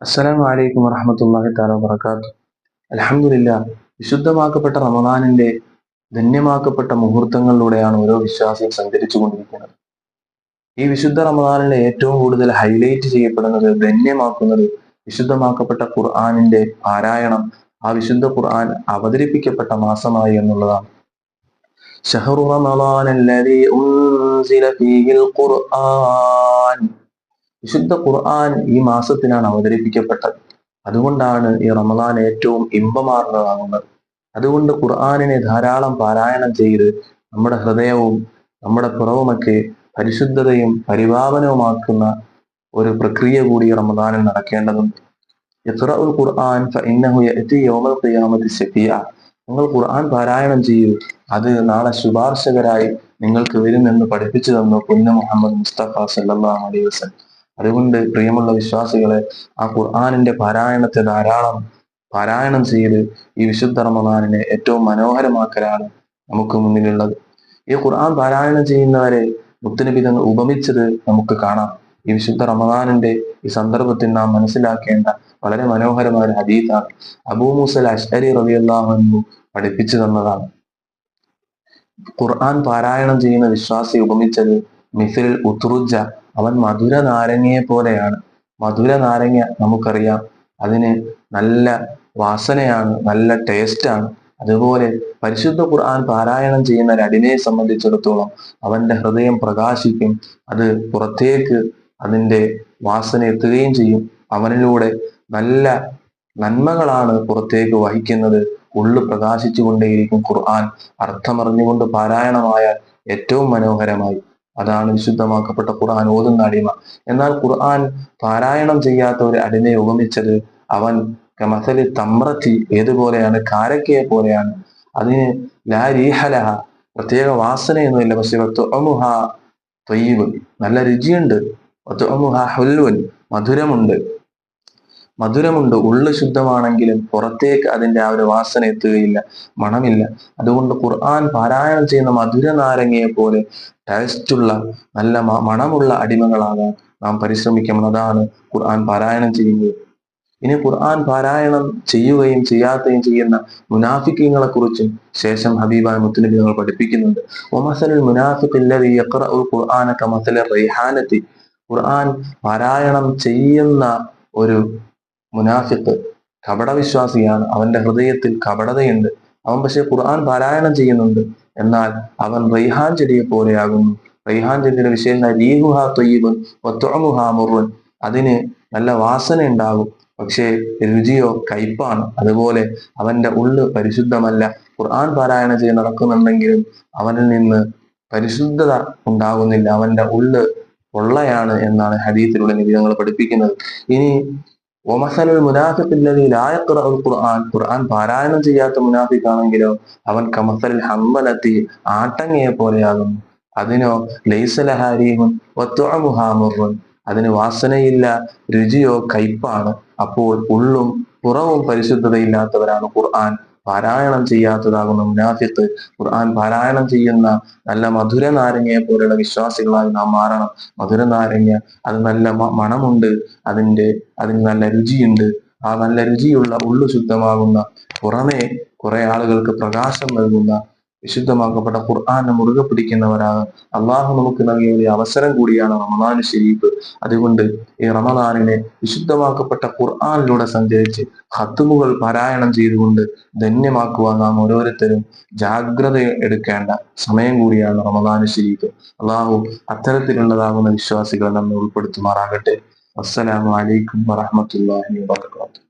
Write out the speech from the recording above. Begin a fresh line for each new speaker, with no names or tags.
അസ്സലാമു അലൈക്കും വറഹമത്തല്ലാഹി താല വർക്കാത്തു അലഹമില്ല വിശുദ്ധമാക്കപ്പെട്ട റമദാനിന്റെ ധന്യമാക്കപ്പെട്ട മുഹൂർത്തങ്ങളിലൂടെയാണ് ഓരോ വിശ്വാസിയും സഞ്ചരിച്ചു കൊണ്ടിരിക്കുന്നത് ഈ വിശുദ്ധ റമദാനിലെ ഏറ്റവും കൂടുതൽ ഹൈലൈറ്റ് ചെയ്യപ്പെടുന്നത് ധന്യമാക്കുന്നത് വിശുദ്ധമാക്കപ്പെട്ട ഖുർആാനിന്റെ പാരായണം ആ വിശുദ്ധ ഖുർആൻ അവതരിപ്പിക്കപ്പെട്ട മാസമായി എന്നുള്ളതാണ്. ഷഹറു വിശുദ്ധ ഖുർആൻ ഈ മാസത്തിലാണ് അവതരിപ്പിക്കപ്പെട്ടത്. അതുകൊണ്ടാണ് ഈ റമദാൻ ഏറ്റവും ഇമ്പമാർന്നതാകുന്നത്. അതുകൊണ്ട് ഖുർആാനിനെ ധാരാളം പാരായണം ചെയ്ത് നമ്മുടെ ഹൃദയവും നമ്മുടെ പുറവുമൊക്കെ പരിശുദ്ധതയും പരിപാവനവുമാക്കുന്ന ഒരു പ്രക്രിയ കൂടി റമദാനിൽ നടക്കേണ്ടതുണ്ട്. ഖുർആൻ യൗമൽ ഖിയാമത്തി നിങ്ങൾ ഖുർആൻ പാരായണം ചെയ്യൂ. അത് നാളെ ശുപാർശകരായി നിങ്ങൾക്ക് വരുമെന്ന് പഠിപ്പിച്ചു തന്നു പുന്ന മുഹമ്മദ് മുസ്തഫ സല്ലല്ലാഹു അലൈഹി വസല്ലം. അതുകൊണ്ട് പ്രിയമുള്ള വിശ്വാസികളെ ആ ഖുർആാനിന്റെ പാരായണത്തെ ധാരാളം പാരായണം ചെയ്ത് ഈ വിശുദ്ധ റമദാനിനെ ഏറ്റവും മനോഹരമാക്കലാണ് നമുക്ക് മുന്നിലുള്ളത്. ഈ ഖുർആൻ പാരായണം ചെയ്യുന്നവരെ മുത്തുനബി തങ്ങൾ ഉപമിച്ചത് നമുക്ക് കാണാം. ഈ വിശുദ്ധ റമദാനിന്റെ ഈ സന്ദർഭത്തിൽ നാം മനസ്സിലാക്കേണ്ട വളരെ മനോഹരമായ ഒരു ഹദീതാണ് അബൂ മുസൽ അഷ്അരി റബിയല്ലാഹു പഠിപ്പിച്ചു തന്നതാണ്. ഖുർആൻ പാരായണം ചെയ്യുന്ന വിശ്വാസി ഉപമിച്ചത് മിഫിൽ ഉത്രുജ അവൻ മധുര നാരങ്ങയെ പോലെയാണ് മധുര നാരങ്ങ നമുക്കറിയാം. അതിന് നല്ല വാസനയാണ് നല്ല ടേസ്റ്റാണ് അതുപോലെ പരിശുദ്ധ ഖുർആൻ പാരായണം ചെയ്യുന്ന അടിമയെ സംബന്ധിച്ചിടത്തോളം അവന്റെ ഹൃദയം പ്രകാശിക്കും. അത് പുറത്തേക്ക് അതിന്റെ വാസന എത്തുകയും ചെയ്യും. അവനിലൂടെ നല്ല നന്മകളാണ് പുറത്തേക്ക് വഹിക്കുന്നത്. ഉള്ളു പ്രകാശിച്ചു കൊണ്ടേയിരിക്കും ഖുർആൻ. അർത്ഥമറിഞ്ഞുകൊണ്ട് പാരായണമായാൽ ഏറ്റവും മനോഹരമായി. അതാണ് വിശുദ്ധമാക്കപ്പെട്ട ഖുർആൻ. ഓതുന്ന അടിമ. എന്നാൽ ഖുർആൻ പാരായണം ചെയ്യാത്ത ഒരു അടിമയെ ഉപമിച്ചത് അവൻ കമസലി തമ്രത്തി ഏതുപോലെയാണ്? കാരക്കയെ പോലെയാണ്. അതിന് ലാ രീഹലഹ പ്രത്യേക വാസനയൊന്നുമില്ല. പക്ഷെ വത്തുഅമുഹ തൊയ്വ് നല്ല രുചിയുണ്ട്. വത്തുഅമുഹ ഹുൽവൻ. മധുരമുണ്ട്. മധുരമുണ്ട്. ഉള്ളു ശുദ്ധമാണെങ്കിലും പുറത്തേക്ക് അതിന്റെ ആ ഒരു വാസന എത്തുകയില്ല. മണമില്ല. അതുകൊണ്ട് ഖുർആൻ പാരായണം ചെയ്യുന്ന മധുര നാരങ്ങയെ പോലെ ടേസ്റ്റുള്ള നല്ല മണമുള്ള അടിമകളാകാൻ നാം പരിശ്രമിക്കണം. അതാണ് ഖുർആൻ പാരായണം ചെയ്യുന്നത്. ഇനി ഖുർആൻ പാരായണം ചെയ്യുകയും ചെയ്യാത്തയും ചെയ്യുന്ന മുനാഫിക്കങ്ങളെ കുറിച്ചും ശേഷം ഹബീബായ മുത്തുനബി ഞങ്ങൾ പഠിപ്പിക്കുന്നുണ്ട്. ഒമസലുൽ മുനാഫിഖില്ലതി മസലെ റൈഹാനത്തി. ഖുർആൻ പാരായണം ചെയ്യുന്ന ഒരു മുനാഫിഖ് കപടവിശ്വാസിയാണ് അവന്റെ ഹൃദയത്തിൽ കപടതയുണ്ട്. അവൻ പക്ഷെ ഖുർആൻ പാരായണം ചെയ്യുന്നുണ്ട്. എന്നാൽ അവൻ റൈഹാൻ ചെടിയെ പോലെയാകുന്നു. റൈഹാൻ ചെടിയുടെ വിഷയം രീഹുഹാ തൊയ്യബുൻ ഒത്തുമുഹാ മുറുൻ. അതിന് നല്ല വാസന ഉണ്ടാകും. പക്ഷേ രുചിയോ കയ്പാണ്. അതുപോലെ അവന്റെ ഉള്ള് പരിശുദ്ധമല്ല. ഖുർആൻ പാരായണം ചെയ്ത് നടക്കുന്നുണ്ടെങ്കിലും അവനിൽ നിന്ന് പരിശുദ്ധത ഉണ്ടാകുന്നില്ല. അവന്റെ ഉള്ള് പൊള്ളയാണ് എന്നാണ് ഹദീസിലൂടെ നിബിധങ്ങൾ പഠിപ്പിക്കുന്നത്. ഇനി ഒമസലുൽ ഖുർആൻ ഖുർആൻ പാരായണം ചെയ്യാത്ത മുനാഫിക്കാണെങ്കിലോ അവൻ കമസൽ ഹമ്മലത്തി ആട്ടങ്ങയെ പോലെയാകുന്നു. അതിനോ ലൈസലഹാരിയും ഒത്തുഅമുഹാമുറുൻ അതിന് വാസനയില്ല രുചിയോ കയ്പാണ്. അപ്പോൾ ഉള്ളും പുറവും പരിശുദ്ധതയില്ലാത്തവരാണ് ഖുർആൻ. പാരായണം ചെയ്യാത്തതാകുന്ന മുനാഫിത്ത് ഖുർആൻ പാരായണം ചെയ്യുന്ന നല്ല മധുര നാരങ്ങയെ പോലെയുള്ള വിശ്വാസികളായി നാം മാറണം. മധുര നാരങ്ങ അത് നല്ല മണമുണ്ട്. അതിന്റെ അതിന് നല്ല രുചിയുണ്ട്. ആ നല്ല രുചിയുള്ള ഉള്ളു ശുദ്ധമാകുന്ന പുറമേ കുറെ ആളുകൾക്ക് പ്രകാശം നൽകുന്ന വിശുദ്ധമാക്കപ്പെട്ട ഖുർആാനെ മുറുകെ പിടിക്കുന്നവരാണ്. അള്ളാഹു നമുക്ക് നൽകിയ ഒരു അവസരം കൂടിയാണ് റമദാൻ ഷരീഫ് അതുകൊണ്ട് ഈ റമദാനിനെ വിശുദ്ധമാക്കപ്പെട്ട ഖുർആാനിലൂടെ സഞ്ചരിച്ച് ഹത്തുമുകൾ പാരായണം ചെയ്തുകൊണ്ട് ധന്യമാക്കുവാൻ നാം ഓരോരുത്തരും ജാഗ്രത എടുക്കേണ്ട സമയം കൂടിയാണ് റമദാൻ ഷരീഫ് അള്ളാഹു അത്തരത്തിലുള്ളതാകുന്ന വിശ്വാസികളെ നമ്മെ ഉൾപ്പെടുത്തുമാറാകട്ടെ. അസ്സലാമു അലൈക്കും വറഹമത്തല്ലാഹി വാത്തു